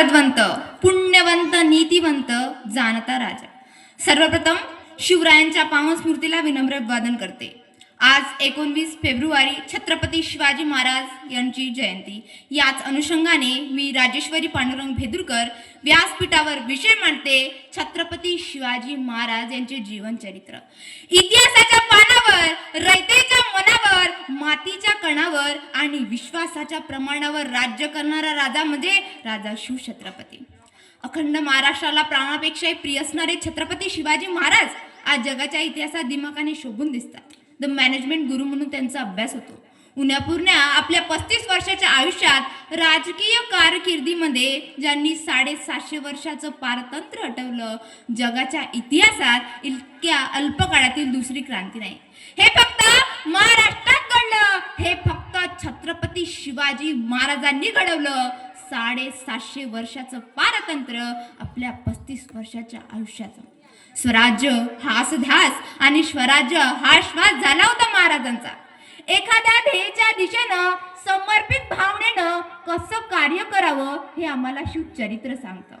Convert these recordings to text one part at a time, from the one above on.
भारतवंत पुण्यवंत नीतिवंत जाणता राजा. सर्वप्रथम शिवरायांच्या पावन स्मृतीला विनम्र अभिवादन करते. आज एकोणवीस फेब्रुवारी छत्रपती शिवाजी महाराज यांची जयंती. याच अनुषंगाने मी राजेश्वरी पांडुरंग भेदुरकर व्यासपीठावर विषय मांडते छत्रपती शिवाजी महाराज यांचे जीवनचरित्र. इतिहासाच्या पानावर पणावर आणि विश्वासाच्या प्रमाणावर राज्य करणारा राजा म्हणजे राजा शिवछत्रपती अखंड महाराष्ट्राला प्राणापेक्षाही प्रिय असणारे छत्रपती शिवाजी महाराज आज जगाच्या इतिहासात दिमाखाने शोभून दिसतात. द मॅनेजमेंट गुरु म्हणून त्यांचा अभ्यास होतो. उन्यापूर्ण्या आपल्या पस्तीस वर्षाच्या आयुष्यात राजकीय कारकिर्दीमध्ये ज्यांनी साडेसातशे वर्षाचं पारतंत्र्य हटवलं जगाच्या इतिहासात इतक्या अल्पकाळातील दुसरी क्रांती नाही. हे फक्त महाराष्ट्र शिवाजी महाराजांनी घडवलं. साडेसातशे वर्षाचं पारतंत्र आपल्या पस्तीस वर्षाच्या आयुष्याचं. स्वराज्य हा ध्यास आणि स्वराज्य हा श्वास झाला होता महाराजांचा. एखाद्या ध्येयाच्या दिशेनं समर्पित भावनेनं कसं कार्य करावं हे आम्हाला शिवचरित्र सांगतं.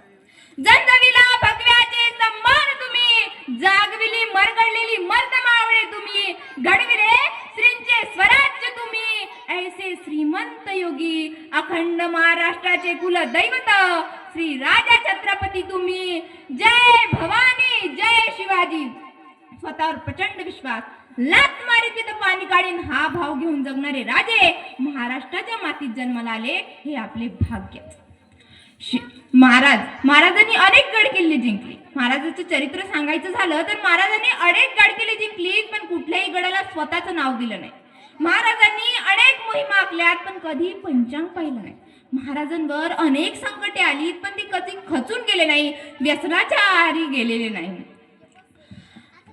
जनजविला भगव्याचे सन्मान तुम्ही जागविली मरगडलेली मर्द मावळे तुम्ही घडविले श्रींचे स्वराज्य तुम्ही ऐसे योगी अखंड महाराष्ट्राचे कुलदैवत श्री राजा छत्रपती तुम्ही. जय भवानी जय शिवाजी. स्वतःवर प्रचंड विश्वास लात मारी तिथं पाणी काढीन हा भाव घेऊन जगणारे राजे महाराष्ट्राच्या मातीत जन्माला आले हे आपले भाग्य. शि- महाराज महाराजांनी अनेक गड किल्ले जिंकले. महाराजाचं चरित्र सांगायचं झालं तर महाराजांनी अनेक गड किल्ले जिंकली पण कुठल्याही गडाला स्वतःचं नाव दिलं नाही. महाराजांनी अनेक मोहिमा आखल्यात पण कधी पंचांग पाहिलं नाही. महाराजांवर अनेक संकटे आली पण ती कधी खचून गेले नाही व्यसनाच्या आहारी गेलेले नाही.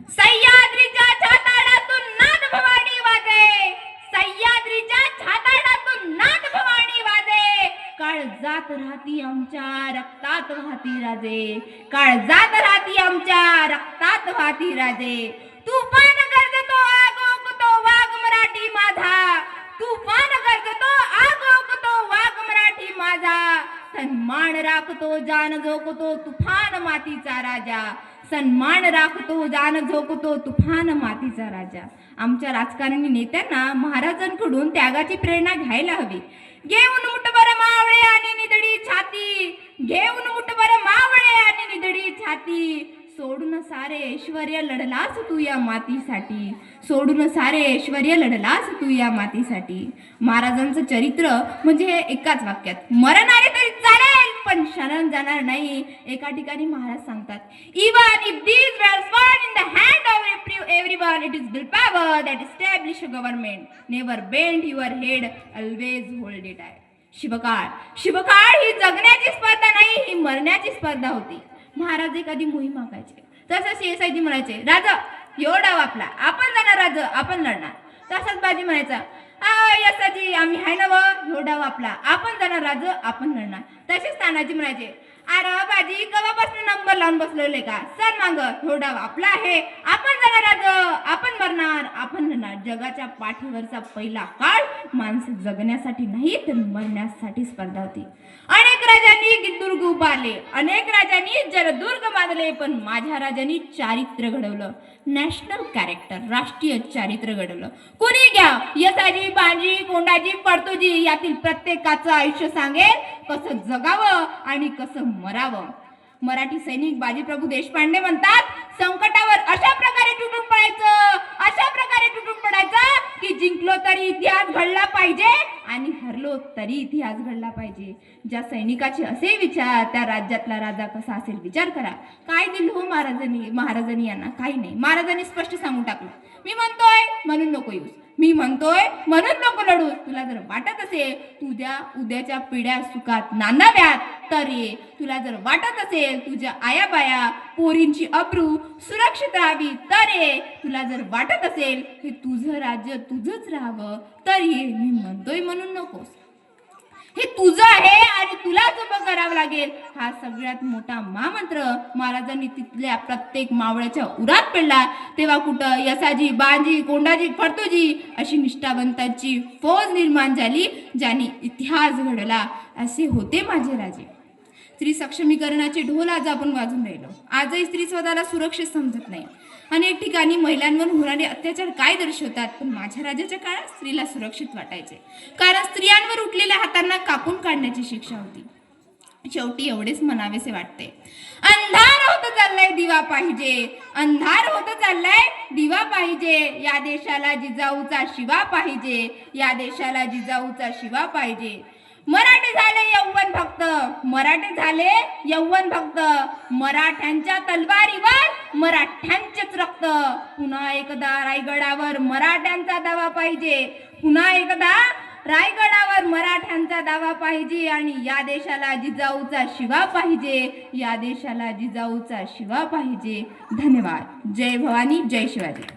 सह्याद्रीच्या छाताडातून नाद भवानी वाजे. सह्याद्रीच्या छाताडातून नाद भवानी वाजे. काळ जात राहती आमच्या रक्तात वाहती राजे. काळ जात राहती आमच्या रक्तात वाहती राजे. राखतो जान झोकतो तुफान मातीचा राजा. सन्मान राखतो जान झोकतो तुफान मातीचा राजा. आमच्या राजकारणी नेत्यांना महाराजांकडून त्यागाची प्रेरणा घ्यायला हवी. घेऊन उठबर मावळे आणि निधडी छाती. घेऊन उठबर मावळे आणि निधडी छाती. सोडून सारे ऐश्वर्य लढलास तू या मातीसाठी. सोडून सारे ऐश्वर्य लढलास तू या मातीसाठी. महाराजांचं चरित्र म्हणजे हे एकाच वाक्यात मरणारे आले तरी चालेल पण शरण जाणार नाही. एका ठिकाणी महाराज सांगतात even if these wells in the the of of it is it is that establish that establish a government. Never bend your head always hold शिवकाळ शिवकाळ ही जगण्याची स्पर्धा नाही ही मरण्याची स्पर्धा होती. महाराज एखादी मोहीम आखायचे. तसं सीएसआयजी म्हणायचे राजा एवढा आपला आपण जाणार राज आपण लढणार. तसंच बाजी म्हणायचा यसाजी आम्ही आहे ना व? एवढा आपला आपण जाणार राज आपण लढणार तसेच तानाजी म्हणायचे अरे बाजी कवापासून नंबर लावून बसलेले का? सर मांग एवढा आपला आहे. आपण जाणार राज आपण मरणार आपण लढणार जगाच्या पाठीवरचा पहिला काळ माणसं जगण्यासाठी नाही तर मरण्यासाठी स्पर्धा होती. अनेक राजांनी दुर्ग उभारले. अनेक राजांनी जलदुर्ग बांधले पण माझ्या राजांनी चारित्र्य घडवलं. नॅशनल कॅरेक्टर राष्ट्रीय चारित्र्य घडवलं. कोणी घ्या यसाजी बाजी कोंडाजी पडतोजी यातील प्रत्येकाचं आयुष्य सांगेल कसं जगावं आणि कसं मरावं. मराठी सैनिक बाजीप्रभू देशपांडे म्हणतात संकटावर अशा प्रकारे तुटून पडायचं अशा प्रकारे तुटून पडायचं की जिंकलो तरी इतिहास घडला पाहिजे आणि हरलो तरी इतिहास घडला पाहिजे. ज्या सैनिकाचे असे विचार त्या राज्यातला राजा कसा असेल विचार करा. काय दिलं हो महाराजांनी महाराजांनी यांना? काही नाही. महाराजांनी स्पष्ट सांगून टाकलं. मी म्हणतोय म्हणून नको येऊस. मी म्हणतोय म्हणून नको लढू तुला जर वाटत असेल तुझ्या उद्याच्या पिढ्या सुखात नांदाव्यात तर ये तुला जर वाटत असेल तुझ्या आया बाया पोरींची अब्रू सुरक्षित राहावी. तर ये तुला जर वाटत असेल की तुझं राज्य तुझंच राहावं तर ये मी म्हणतोय म्हणून नकोस. हे तुझं आहे आणि तुला उभं करावं लागेल. हा सगळ्यात मोठा महामंत्र महाराजांनी तिथल्या प्रत्येक मावळ्याच्या उरात पडला. तेव्हा कुठं यसाजी बाजी कोंडाजी फडतोजी अशी निष्ठावंतांची फौज निर्माण झाली ज्यांनी इतिहास घडला. असे होते माझे राजे. स्त्री सक्षमीकरणाचे ढोल आज आपण वाजून राहिलो. आजही स्त्री स्वतःला सुरक्षित समजत नाही. अनेक ठिकाणी महिलांवर होणारे अत्याचार काय दर्शवतात? पण माझ्या राजाच्या काळात स्त्रीला सुरक्षित वाटायचे. कारण स्त्रियांवर उठलेल्या हातांना कापून काढण्याची शिक्षा होती. शेवटी एवढेच म्हणावेसे वाटते. अंधार होत चाललाय दिवा पाहिजे. अंधार होत चाललाय दिवा पाहिजे. या देशाला जिजाऊचा शिवा पाहिजे. या देशाला जिजाऊचा शिवा पाहिजे. मराठे झाले यवन भक्त. मराठे झाले यौवन भक्त. मराठ्यांच्या तलवारीवर मराठ्यांचेच रक्त. पुन्हा एकदा रायगडावर मराठ्यांचा दावा पाहिजे. पुन्हा एकदा रायगडावर मराठ्यांचा दावा पाहिजे आणि या देशाला जिजाऊचा शिवा पाहिजे. या देशाला जिजाऊचा शिवा पाहिजे. धन्यवाद. जय भवानी जय शिवाजी.